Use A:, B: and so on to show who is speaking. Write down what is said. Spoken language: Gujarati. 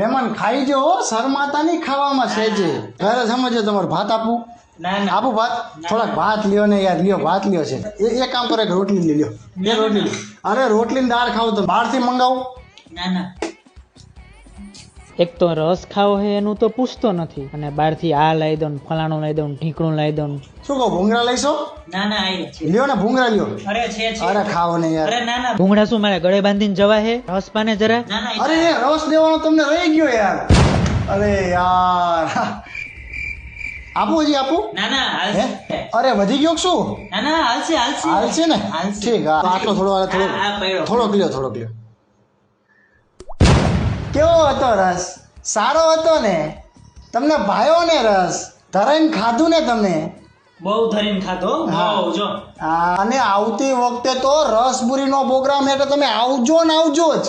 A: મહેમાન ખાઈ જો શરમાતા નહીં ખાવામાં સેજે. ઘરે સમજો તમારે ભાત આપું.
B: ના ના.
A: આપું ભાત? થોડાક ભાત લ્યો ને યાર લ્યો ભાત લ્યો છે. એ એક કામ કરો એક રોટલી લઈ લ્યો. બે રોટલી. અરે રોટલી ને દાળ ખાવ તો બહારથી મંગાવું.
B: ના ના.
C: એક તો રસ ખાવો હે એનું તો પૂછતો નથી. અને બહારથી આ લાવી દઉં ફલાણું લાવી દઉં ઢીકણું લઈ દઉં
A: શું કહો ભૂંગળા લઈશો?
B: ના ના આવી છે.
A: લ્યો ને ભૂંગળા લ્યો.
B: અરે છે છે.
A: અરે ખાવો ને યાર.
B: અરે ના ના.
C: ભૂંગળા શું મારે ગળે બાંધીને જવા હે? રસ પાને જરા?
B: ના ના
A: અરે એ રસ દેવાનો તમને રહી ગયો યાર. અરે યાર. આપું હજી આપું.
B: ના ના હાલશે
A: અરે વધી ગયો શું?
B: ના ના હાલશે હાલશે
A: હાલશે ને? ઠીક આટલો થોડો થોડો થોડો
B: હા, થોડો પડ્યો.
A: હતો રસ? સારો હતો ને? તમને ભાયો ને રસ? ધરાઈને ખાધું ને તમે
B: બહુ ધરીને ખાધો?
A: હા.
B: બહુ જો.
A: આ, અને આવતી વખતે તો રસપુરીનો પ્રોગ્રામ એટલે તમે આવજો ને આવજો જ?